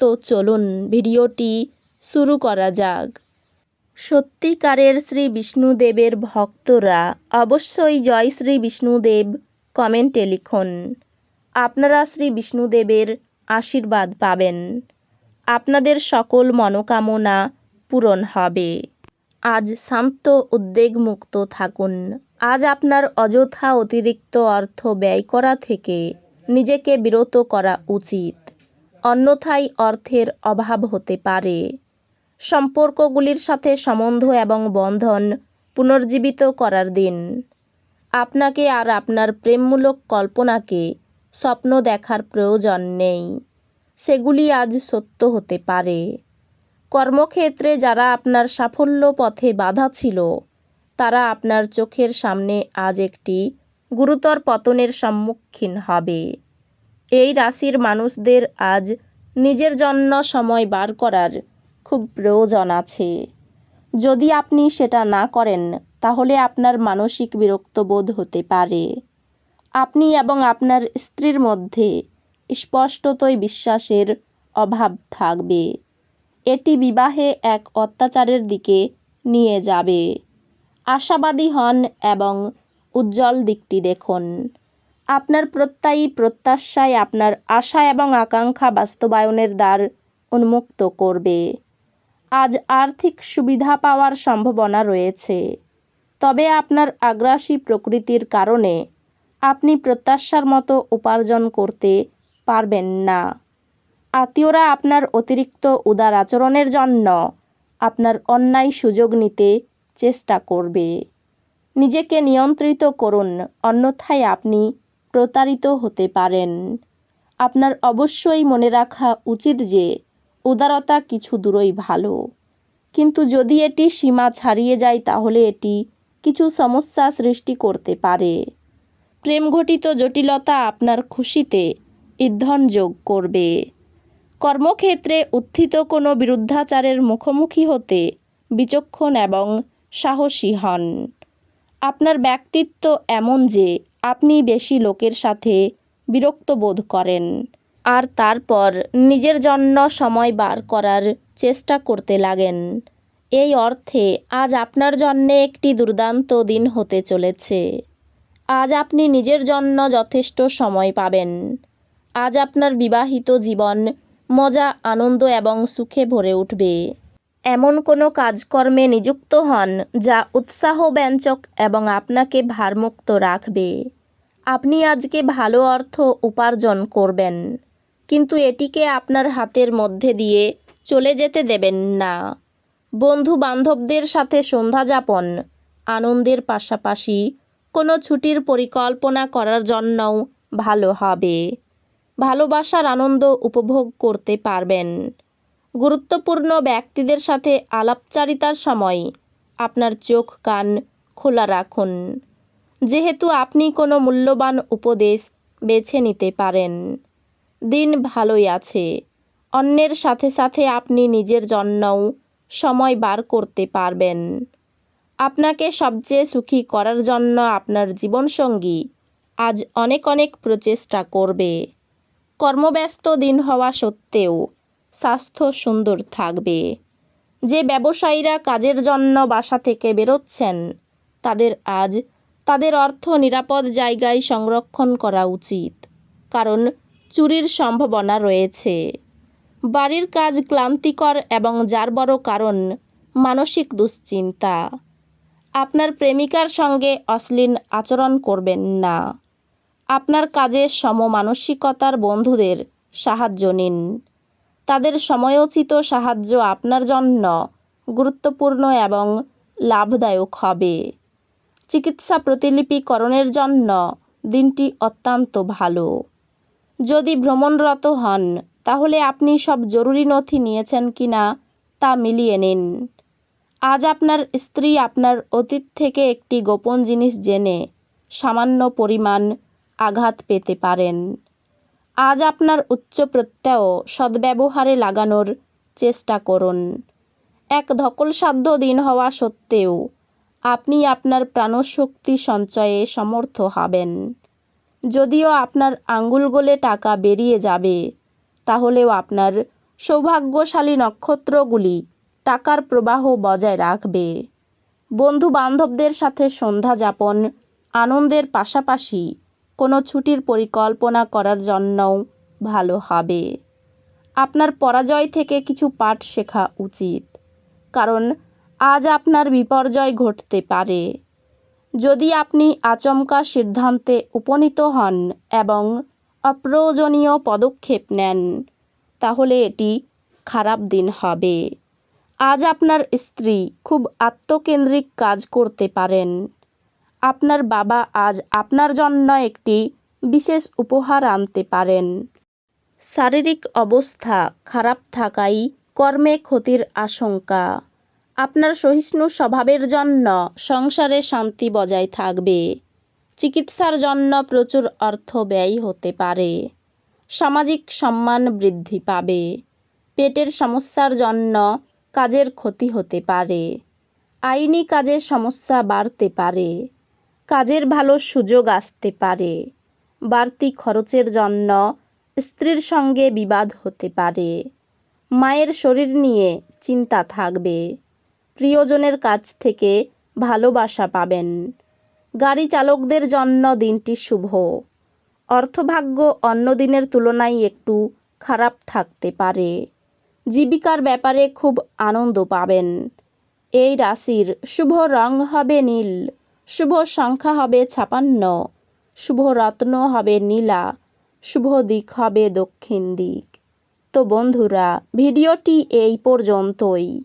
তো চলুন ভিডিওটি শুরু করা যাক। সত্যিকারের শ্রী বিষ্ণুদেবের ভক্তরা অবশ্যই জয় শ্রী বিষ্ণুদেব কমেন্টে লিখুন। আপনারা শ্রী বিষ্ণুদেবের আশীর্বাদ পাবেন। আপনাদের সকল মনোকামনা পূরণ হবে। আজ শান্ত উদ্বেগমুক্ত থাকুন। আজ আপনার অযথা অতিরিক্ত অর্থ ব্যয় করা থেকে নিজেকে বিরত করা উচিত। অন্যথায় অর্থের অভাব হতে পারে। সম্পর্কগুলির সাথে সম্বন্ধ এবং বন্ধন পুনর্জীবিত করার দিন। আপনাকে আর আপনার প্রেমমূলক কল্পনাকে স্বপ্ন দেখার প্রয়োজন নেই। সেগুলি আজ সত্য হতে পারে। কর্মক্ষেত্রে যারা আপনার সাফল্য পথে বাধা ছিল, তারা আপনার চোখের সামনে আজ একটি গুরুতর পতনের সম্মুখীন হবে। এই রাশির মানুষদের আজ নিজের জন্য সময় বার করার খুব প্রয়োজন আছে। যদি আপনি সেটা না করেন, তাহলে আপনার মানসিক বিরক্তবোধ হতে পারে। আপনি এবং আপনার স্ত্রীর মধ্যে স্পষ্টতই বিশ্বাসের অভাব থাকবে। এটি বিবাহে এক অত্যাচারের দিকে নিয়ে যাবে। আশাবাদী হন এবং উজ্জ্বল দিকটি দেখুন। আপনার প্রত্যয়ী প্রত্যাশায়, আপনার আশা এবং আকাঙ্ক্ষা বাস্তবায়নের দ্বার উন্মুক্ত করবে। আজ আর্থিক সুবিধা পাওয়ার সম্ভাবনা রয়েছে। তবে আপনার আগ্রাসী প্রকৃতির কারণে আপনি প্রত্যাশার মতো উপার্জন করতে পারবেন না। আত্মীয়রা আপনার অতিরিক্ত উদার আচরণের জন্য আপনার অন্যায় সুযোগ নিতে চেষ্টা করবে। নিজেকে নিয়ন্ত্রিত করুন, অন্যথায় আপনি প্রতারিত হতে পারেন। আপনার অবশ্যই মনে রাখা উচিত যে, উদারতা কিছু দূরই ভালো। কিন্তু যদি এটি সীমা ছাড়িয়ে যায়, তাহলে এটি কিছু সমস্যা সৃষ্টি করতে পারে। প্রেম ঘটিত জটিলতা আপনার খুশিতে ইন্ধন যোগ করবে। কর্মক্ষেত্রে উত্থিত কোনো বিরুদ্ধাচারের মুখোমুখি হতে বিচক্ষণ এবং সাহসী হন। আপনার ব্যক্তিত্ব এমন যে আপনি বেশি লোকের সাথে বিরক্ত বোধ করেন। আর তারপর নিজের জন্য সময় বার করার চেষ্টা করতে লাগেন। এই অর্থে আজ আপনার জন্যে একটি দুর্দান্ত দিন হতে চলেছে। আজ আপনি নিজের জন্য যথেষ্ট সময় পাবেন। আজ আপনার বিবাহিত জীবন মজা, আনন্দ এবং সুখে ভরে উঠবে। এমন কোনো কাজকর্মে নিযুক্ত হন যা উৎসাহ ব্যঞ্জক এবং আপনাকে ভারমুক্ত রাখবে। আপনি আজকে ভালো অর্থ উপার্জন করবেন, কিন্তু এটিকে আপনার হাতের মধ্যে দিয়ে চলে যেতে দেবেন না। বন্ধু বান্ধবদের সাথে সন্ধ্যা যাপন, আনন্দের পাশাপাশি কোনো ছুটির পরিকল্পনা করার জন্যও ভালো হবে। ভালোবাসার আনন্দ উপভোগ করতে পারবেন। গুরুত্বপূর্ণ ব্যক্তিদের সাথে আলাপচারিতার সময় আপনার চোখ কান খোলা রাখুন। যেহেতু আপনি কোনো মূল্যবান উপদেশ বেছে নিতে পারেন। দিন ভালোই আছে। অন্যের সাথে সাথে আপনি নিজের জন্যও সময় বার করতে পারবেন। আপনাকে সবচেয়ে সুখী করার জন্য আপনার জীবনসঙ্গী আজ অনেক অনেক প্রচেষ্টা করবে। কর্মব্যস্ত দিন হওয়া সত্ত্বেও স্বাস্থ্য সুন্দর থাকবে। যে ব্যবসায়ীরা কাজের জন্য বাসা থেকে বেরোচ্ছেন, তাদের আজ তাদের অর্থ নিরাপদ জায়গায় সংরক্ষণ করা উচিত। কারণ চুরির সম্ভাবনা রয়েছে। বাড়ির কাজ ক্লান্তিকর এবং যার বড় কারণ মানসিক দুশ্চিন্তা। আপনার প্রেমিকার সঙ্গে অশ্লীল আচরণ করবেন না। আপনার কাজে সমমানসিকতার বন্ধুদের সাহায্য নিন। তাদের সময়োচিত সাহায্য আপনার জন্য গুরুত্বপূর্ণ এবং লাভদায়ক হবে। চিকিৎসা প্রতিলিপিকরণের জন্য দিনটি অত্যন্ত ভালো। যদি ভ্রমণরত হন, তাহলে আপনি সব জরুরি নথি নিয়েছেন কিনা তা মিলিয়ে নিন। আজ আপনার স্ত্রী আপনার অতীত থেকে একটি গোপন জিনিস জেনে সামান্য পরিমাণ আঘাত পেতে পারেন। আজ আপনার উচ্চ প্রত্যয় সদ্ব্যবহারে লাগানোর চেষ্টা করুন। এক ধকলসাধ্য দিন হওয়া সত্ত্বেও আপনি আপনার প্রাণশক্তি সঞ্চয়ে সমর্থ হবেন। যদিও আপনার আঙ্গুল গলে টাকা বেরিয়ে যাবে, তাহলেও আপনার সৌভাগ্যশালী নক্ষত্রগুলি টাকার প্রবাহ বজায় রাখবে। বন্ধু বান্ধবদের সাথে সন্ধ্যা যাপন, আনন্দের পাশাপাশি কোনো ছুটির পরিকল্পনা করার জন্যও ভালো হবে। আপনার পরাজয় থেকে কিছু পাঠ শেখা উচিত, কারণ আজ আপনার বিপর্যয় ঘটতে পারে। যদি আপনি আচমকা সিদ্ধান্তে উপনীত হন এবং অপ্রয়োজনীয় পদক্ষেপ নেন, তাহলে এটি খারাপ দিন হবে। আজ আপনার স্ত্রী খুব আত্মকেন্দ্রিক কাজ করতে পারেন। আপনার বাবা আজ আপনার জন্য একটি বিশেষ উপহার আনতে পারেন। শারীরিক অবস্থা খারাপ থাকাই কর্মে ক্ষতির আশঙ্কা। আপনার সহিষ্ণু স্বভাবের জন্য সংসারে শান্তি বজায় থাকবে। চিকিৎসার জন্য প্রচুর অর্থ ব্যয় হতে পারে। সামাজিক সম্মান বৃদ্ধি পাবে। পেটের সমস্যার জন্য কাজের ক্ষতি হতে পারে। আইনি কাজের সমস্যা বাড়তে পারে। কাজের ভালো সুযোগ আসতে পারে। বাড়তি খরচের জন্য স্ত্রীর সঙ্গে বিবাদ হতে পারে। মায়ের শরীর নিয়ে চিন্তা থাকবে। প্রিয়জনের কাছ থেকে ভালোবাসা পাবেন। গাড়ি চালকদের জন্য দিনটি শুভ। অর্থভাগ্য অন্য দিনের তুলনায় একটু খারাপ থাকতে পারে। জীবিকার ব্যাপারে খুব আনন্দ পাবেন। এই রাশির শুভ রং হবে নীল, শুভ সংখ্যা হবে ছাপান্ন, শুভ রত্ন হবে নীলা, শুভ দিক হবে দক্ষিণ দিক। তো বন্ধুরা, ভিডিওটি এই পর্যন্তই।